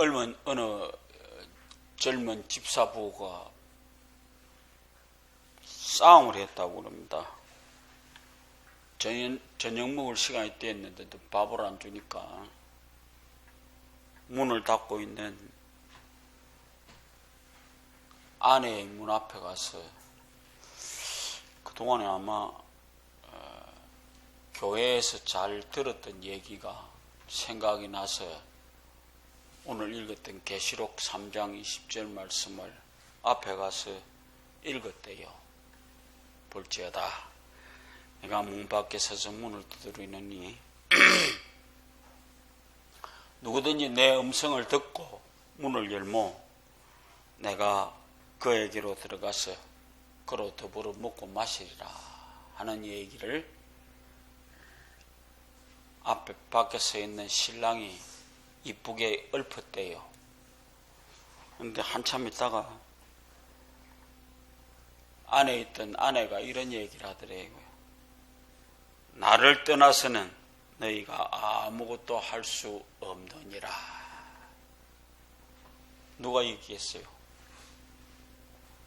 얼마 어느 젊은 집사부가 싸움을 했다고 그럽니다. 저녁, 저녁 먹을 시간이 됐는데도 밥을 안 주니까 문을 닫고 있는 아내의 문 앞에 가서 그동안에 아마 어, 교회에서 잘 들었던 얘기가 생각이 나서 오늘 읽었던 계시록 3장 20절 말씀을 앞에 가서 읽었대요. 볼지어다. 내가 문 밖에 서서 문을 두드리느니 누구든지 내 음성을 듣고 문을 열모 내가 그에게로 들어가서 그로 더불어 먹고 마시리라 하는 얘기를 앞에 밖에 서 있는 신랑이 이쁘게 읊었대요. 근데 한참 있다가 안에 있던 아내가 이런 얘기를 하더래요. 나를 떠나서는 너희가 아무것도 할 수 없느니라. 누가 얘기했어요?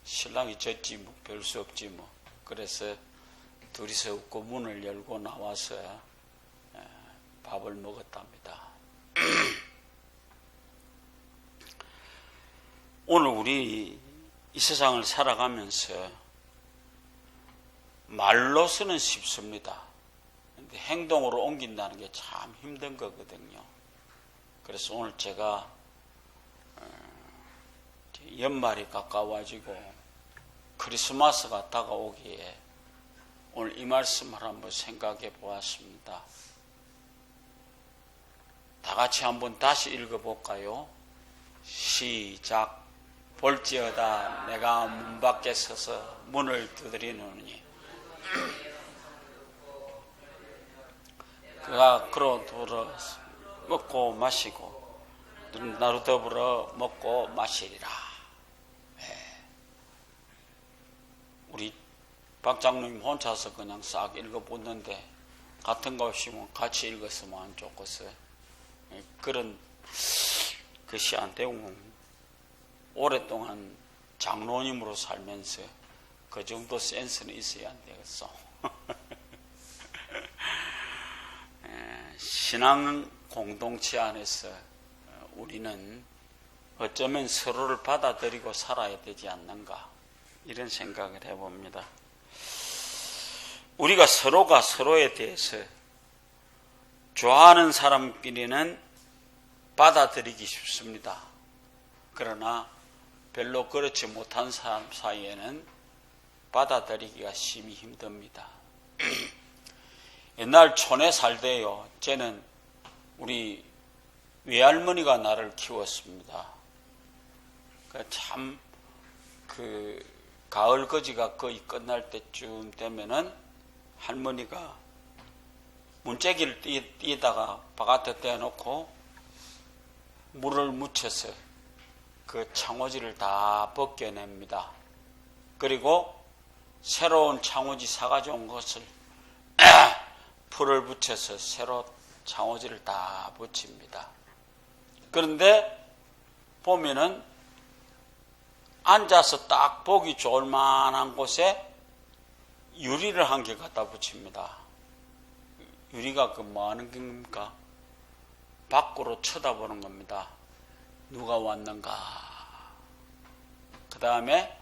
신랑이 졌지 뭐 별 수 없지 뭐. 그래서 둘이서 웃고 문을 열고 나와서 밥을 먹었답니다. 오늘 우리 이 세상을 살아가면서 말로서는 쉽습니다. 근데 행동으로 옮긴다는 게 참 힘든 거거든요. 그래서 오늘 제가 어, 연말이 가까워지고 크리스마스가 다가오기에 오늘 이 말씀을 한번 생각해 보았습니다. 다 같이 한번 다시 읽어볼까요? 시작. 볼지어다 내가 문 밖에 서서 문을 두드리노니 그가 그로 더불어 먹고 마시고 나로 더불어 먹고 마시리라. 네. 우리 박장님 혼자서 그냥 싹 읽어보는데 같은 거 없이면 같이 읽었으면 안 좋겠어요. 그런 것이 안 되고 오랫동안 장로님으로 살면서 그 정도 센스는 있어야 안 되겠어. 신앙 공동체 안에서 우리는 어쩌면 서로를 받아들이고 살아야 되지 않는가 이런 생각을 해봅니다. 우리가 서로가 서로에 대해서 좋아하는 사람끼리는 받아들이기 쉽습니다. 그러나 별로 그렇지 못한 사람 사이에는 받아들이기가 심히 힘듭니다. 옛날 촌에 살때요. 쟤는 우리 외할머니가 나를 키웠습니다. 그 참, 그, 가을 거지가 거의 끝날 때쯤 되면은 할머니가 문재기를 띄, 다가 바깥에 떼어놓고 물을 묻혀서 그 창호지를 다 벗겨냅니다. 그리고 새로운 창호지 사가져 온 것을 풀을 붙여서 새로 창호지를 다 붙입니다. 그런데 보면은 앉아서 딱 보기 좋을 만한 곳에 유리를 한 개 갖다 붙입니다. 유리가 그 뭐 하는 겁니까? 밖으로 쳐다보는 겁니다. 누가 왔는가? 그 다음에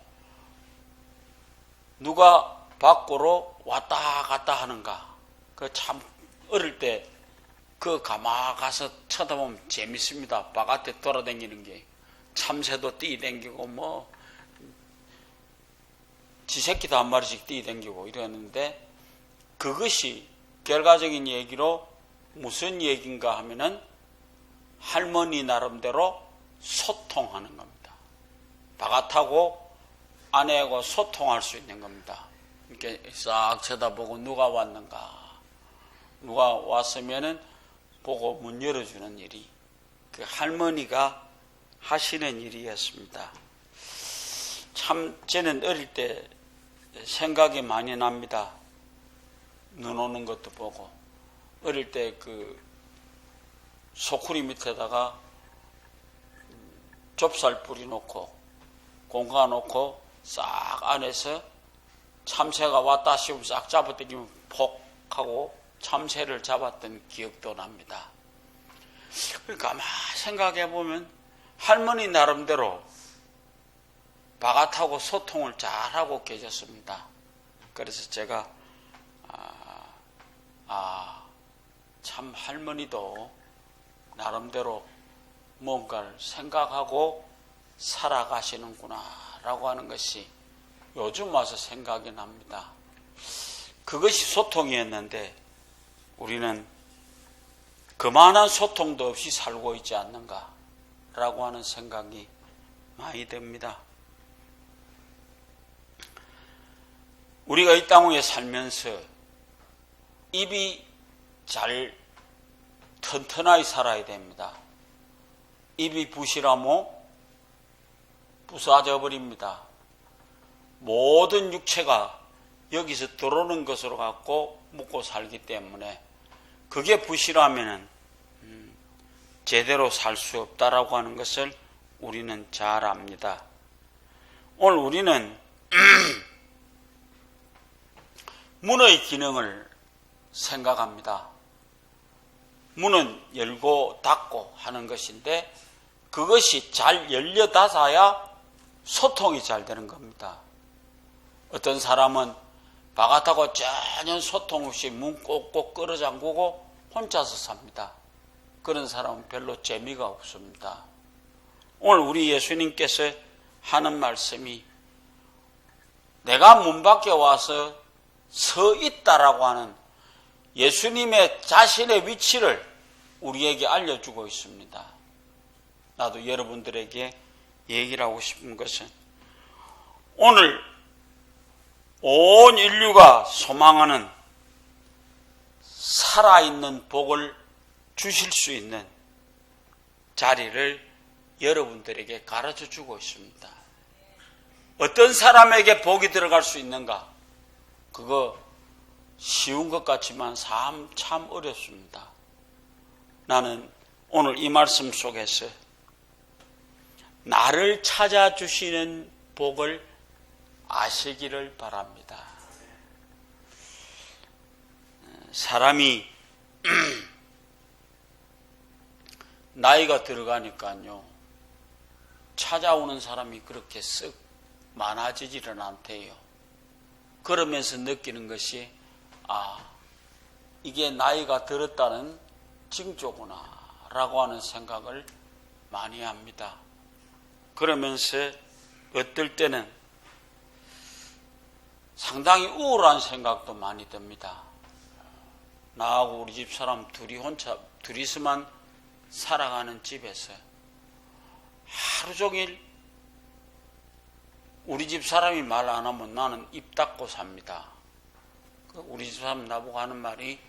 누가 밖으로 왔다 갔다 하는가? 그 참 어릴 때 그 가마 가서 쳐다보면 재밌습니다. 바깥에 돌아다니는 게 참새도 뛰댕기고 뭐 지새끼도 한 마리씩 뛰댕기고 이러는데 그것이 결과적인 얘기로 무슨 얘기인가 하면은 할머니 나름대로 소통하는 겁니다. 바깥하고 아내하고 소통할 수 있는 겁니다. 이렇게 싹 쳐다보고 누가 왔는가. 누가 왔으면은 보고 문 열어주는 일이 그 할머니가 하시는 일이었습니다. 참, 저는 어릴 때 생각이 많이 납니다. 눈 오는 것도 보고. 어릴 때 그 소쿠리 밑에다가 좁쌀 뿌리 놓고 공가 놓고 싹 안에서 참새가 왔다 싶으면 싹 잡아당기면 폭 하고 참새를 잡았던 기억도 납니다. 그러니까 아마 생각해 보면 할머니 나름대로 바가타고 소통을 잘하고 계셨습니다. 그래서 제가 아, 아, 참 할머니도 나름대로 뭔가를 생각하고 살아가시는구나라고 하는 것이 요즘 와서 생각이 납니다. 그것이 소통이었는데 우리는 그만한 소통도 없이 살고 있지 않는가라고 하는 생각이 많이 듭니다. 우리가 이땅 위에 살면서 입이 잘 튼튼하게 살아야 됩니다. 입이 부실하면 부사져 버립니다. 모든 육체가 여기서 들어오는 것으로 갖고 묵고 살기 때문에 그게 부실하면은 음, 제대로 살 수 없다라고 하는 것을 우리는 잘 압니다. 오늘 우리는 문의 기능을 생각합니다. 문은 열고 닫고 하는 것인데 그것이 잘 열려 닫아야 소통이 잘 되는 겁니다. 어떤 사람은 바가타고 전혀 소통 없이 문 꼭꼭 끌어 잠그고 혼자서 삽니다. 그런 사람은 별로 재미가 없습니다. 오늘 우리 예수님께서 하는 말씀이 내가 문 밖에 와서 서 있다라고 하는 예수님의 자신의 위치를 우리에게 알려주고 있습니다. 나도 여러분들에게 얘기를 하고 싶은 것은 오늘 온 인류가 소망하는 살아있는 복을 주실 수 있는 자리를 여러분들에게 가르쳐 주고 있습니다. 어떤 사람에게 복이 들어갈 수 있는가? 그거 쉬운 것 같지만 참, 참 어렵습니다. 나는 오늘 이 말씀 속에서 나를 찾아주시는 복을 아시기를 바랍니다. 사람이 나이가 들어가니까요, 찾아오는 사람이 그렇게 쓱 많아지지는 않대요. 그러면서 느끼는 것이, 아, 이게 나이가 들었다는 징조구나, 라고 하는 생각을 많이 합니다. 그러면서 어떨 때는 상당히 우울한 생각도 많이 듭니다. 나하고 우리 집 사람 둘이 혼자, 둘이서만 살아가는 집에서 하루 종일 우리 집 사람이 말 안 하면 나는 입 닫고 삽니다. 그 우리 집 사람 나보고 하는 말이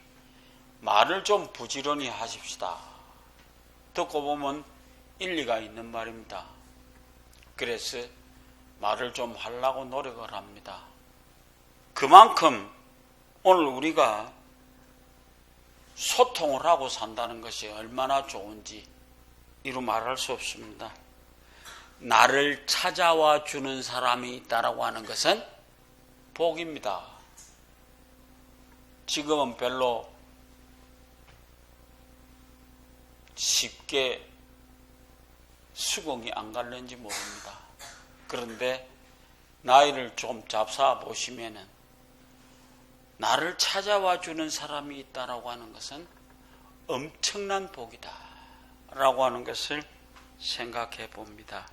말을 좀 부지런히 하십시다. 듣고 보면 일리가 있는 말입니다. 그래서 말을 좀 하려고 노력을 합니다. 그만큼 오늘 우리가 소통을 하고 산다는 것이 얼마나 좋은지 이루 말할 수 없습니다. 나를 찾아와 주는 사람이 있다라고 하는 것은 복입니다. 지금은 별로 쉽게 수긍이 안 갈는지 모릅니다. 그런데 나이를 좀 잡사 보시면은 나를 찾아와 주는 사람이 있다라고 하는 것은 엄청난 복이다. 라고 하는 것을 생각해 봅니다.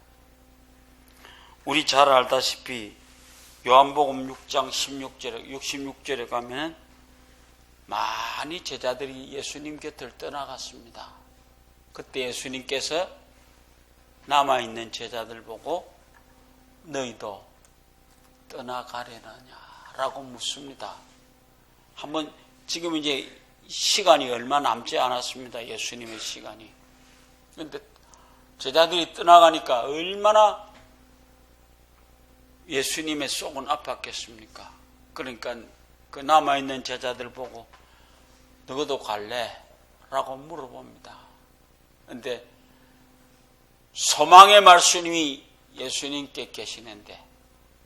우리 잘 알다시피 요한복음 6장 16절에 66절에 가면 많이 제자들이 예수님 곁을 떠나갔습니다. 그때 예수님께서 남아 있는 제자들 보고 너희도 떠나가려느냐라고 묻습니다. 한번 지금 이제 시간이 얼마 남지 않았습니다. 예수님의 시간이. 그런데 제자들이 떠나가니까 얼마나 예수님의 속은 아팠겠습니까? 그러니까 그 남아있는 제자들 보고 너도 갈래? 라고 물어봅니다. 근데 소망의 말씀이 예수님께 계시는데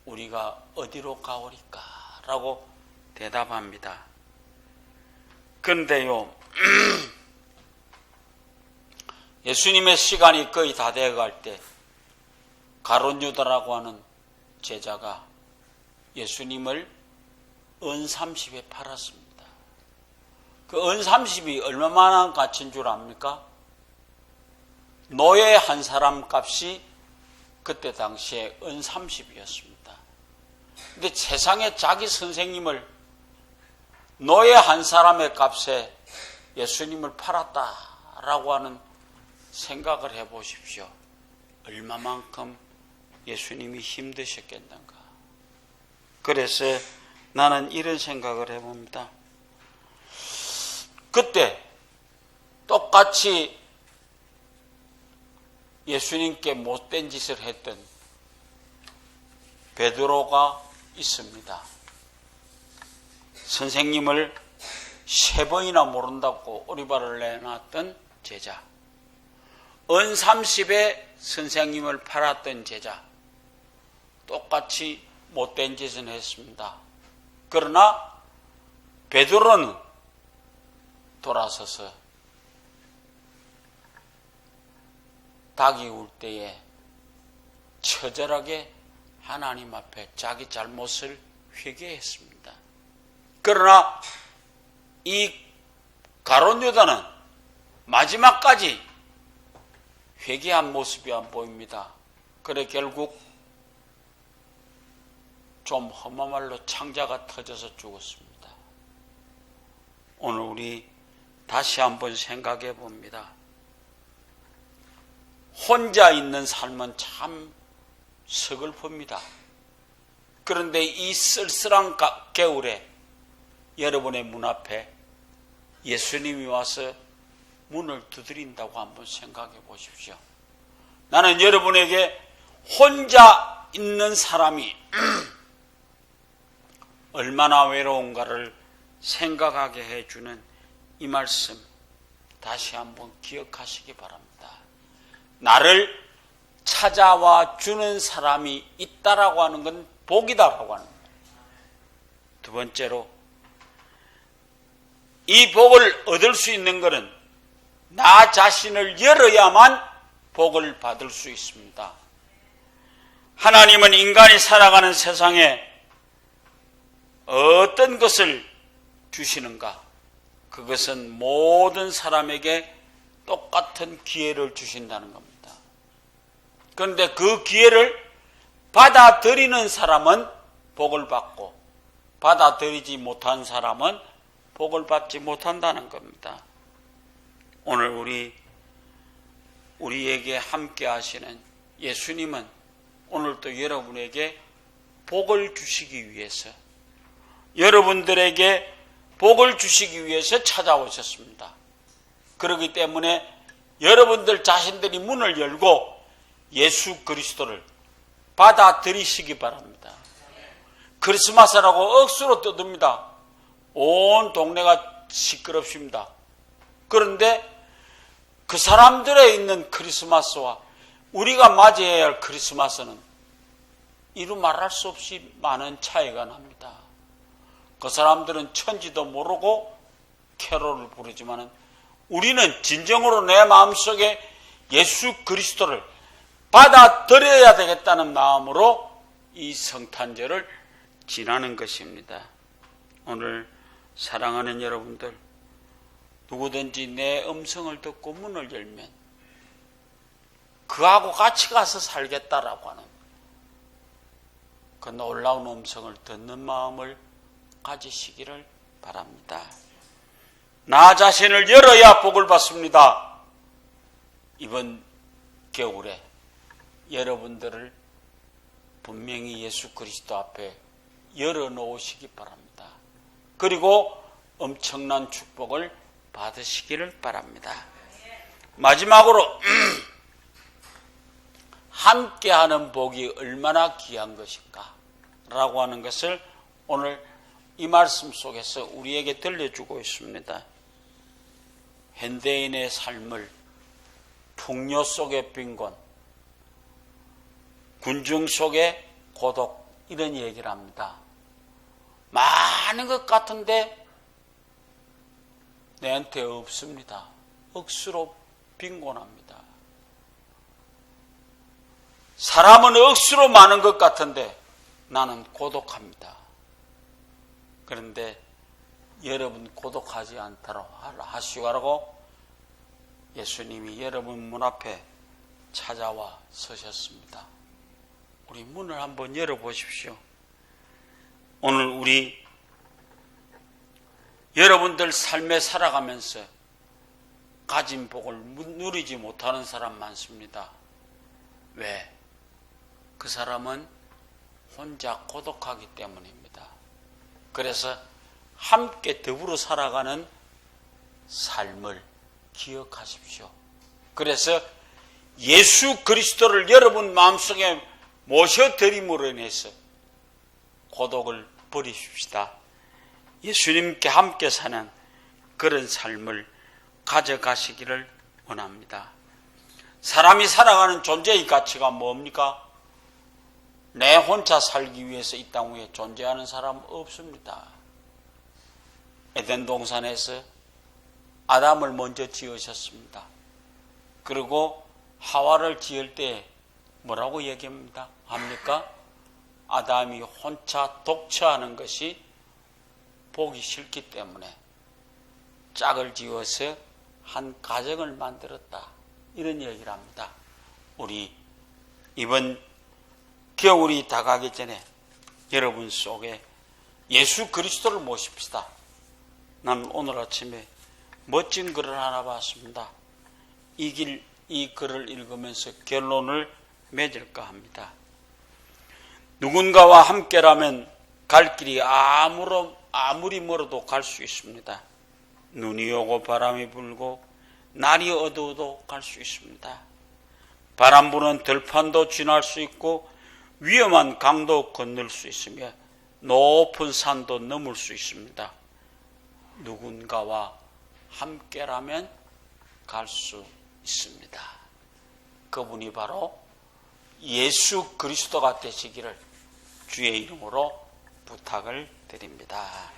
우리가 어디로 가오리까? 라고 대답합니다. 근데요, 예수님의 시간이 거의 다 돼갈 때 가론유다라고 하는 제자가 예수님을 은 30에 팔았습니다. 그 은 30이 얼마만한 가치인 줄 압니까? 노예 한 사람 값이 그때 당시에 은 30이었습니다. 근데 세상에 자기 선생님을 노예 한 사람의 값에 예수님을 팔았다라고 하는 생각을 해 보십시오. 얼마만큼 예수님이 힘드셨겠는가. 그래서 나는 이런 생각을 해 봅니다. 그때 똑같이 예수님께 못된 짓을 했던 베드로가 있습니다. 선생님을 세 번이나 모른다고 오리발을 내놨던 제자. 은 30에 선생님을 팔았던 제자. 똑같이 못된 짓은 했습니다. 그러나 베드로는 돌아서서 닭이 울 때에 처절하게 하나님 앞에 자기 잘못을 회개했습니다. 그러나 이 가론 유다는 마지막까지 회개한 모습이 안 보입니다. 그래 결국 좀 험한 말로 창자가 터져서 죽었습니다. 오늘 우리 다시 한번 생각해 봅니다. 혼자 있는 삶은 참 서글픕니다. 그런데 이 쓸쓸한 겨울에 여러분의 문 앞에 예수님이 와서 문을 두드린다고 한번 생각해 보십시오. 나는 여러분에게 혼자 있는 사람이 얼마나 외로운가를 생각하게 해주는 이 말씀 다시 한번 기억하시기 바랍니다. 나를 찾아와 주는 사람이 있다라고 하는 건 복이다라고 하는 거예요. 두 번째로 이 복을 얻을 수 있는 것은 나 자신을 열어야만 복을 받을 수 있습니다. 하나님은 인간이 살아가는 세상에 어떤 것을 주시는가? 그것은 모든 사람에게 똑같은 기회를 주신다는 겁니다. 그런데 그 기회를 받아들이는 사람은 복을 받고 받아들이지 못한 사람은 복을 받지 못한다는 겁니다. 오늘 우리 우리에게 함께 하시는 예수님은 오늘도 여러분에게 복을 주시기 위해서 여러분들에게 복을 주시기 위해서 찾아오셨습니다. 그렇기 때문에 여러분들 자신들이 문을 열고 예수 그리스도를 받아들이시기 바랍니다. 크리스마스라고 억수로 떠듭니다. 온 동네가 시끄럽습니다. 그런데 그 사람들에 있는 크리스마스와 우리가 맞이해야 할 크리스마스는 이루 말할 수 없이 많은 차이가 납니다. 그 사람들은 천지도 모르고 캐롤을 부르지만 우리는 진정으로 내 마음속에 예수 그리스도를 받아들여야 되겠다는 마음으로 이 성탄절을 지나는 것입니다. 오늘 사랑하는 여러분들, 누구든지 내 음성을 듣고 문을 열면 그하고 같이 가서 살겠다라고 하는 그 놀라운 음성을 듣는 마음을 가지시기를 바랍니다. 나 자신을 열어야 복을 받습니다. 이번 겨울에 여러분들을 분명히 예수 그리스도 앞에 열어놓으시기 바랍니다. 그리고 엄청난 축복을 받으시기를 바랍니다. 마지막으로 함께하는 복이 얼마나 귀한 것인가 라고 하는 것을 오늘 이 말씀 속에서 우리에게 들려주고 있습니다. 현대인의 삶을 풍요 속에 빈곤, 군중 속의 고독 이런 얘기를 합니다. 많은 것 같은데 내한테 없습니다. 억수로 빈곤합니다. 사람은 억수로 많은 것 같은데 나는 고독합니다. 그런데 여러분 고독하지 않도록 하시라고 예수님이 여러분 문 앞에 찾아와 서셨습니다. 우리 문을 한번 열어보십시오. 오늘 우리 여러분들 삶에 살아가면서 가진 복을 누리지 못하는 사람 많습니다. 왜? 그 사람은 혼자 고독하기 때문입니다. 그래서 함께 더불어 살아가는 삶을 기억하십시오. 그래서 예수 그리스도를 여러분 마음속에 모셔드림으로 인해서 고독을 버리십시다. 예수님께 함께 사는 그런 삶을 가져가시기를 원합니다. 사람이 살아가는 존재의 가치가 뭡니까? 내 혼자 살기 위해서 이 땅 위에 존재하는 사람 없습니다. 에덴 동산에서 아담을 먼저 지으셨습니다. 그리고 하와를 지을 때 뭐라고 얘기합니다? 합니까? 아담이 혼자 독처하는 것이 보기 싫기 때문에 짝을 지어서 한 가정을 만들었다. 이런 얘기를 합니다. 우리 이번 겨울이 다가기 전에 여러분 속에 예수 그리스도를 모십시다. 난 오늘 아침에 멋진 글을 하나 봤습니다. 이 길, 이 글을 읽으면서 결론을 맺을까 합니다. 누군가와 함께라면 갈 길이 아무로, 아무리 멀어도 갈 수 있습니다. 눈이 오고 바람이 불고 날이 어두워도 갈 수 있습니다. 바람 부는 들판도 지날 수 있고 위험한 강도 건널 수 있으며 높은 산도 넘을 수 있습니다. 누군가와 함께라면 갈 수 있습니다. 그분이 바로 예수 그리스도가 되시기를 주의 이름으로 부탁을 드립니다.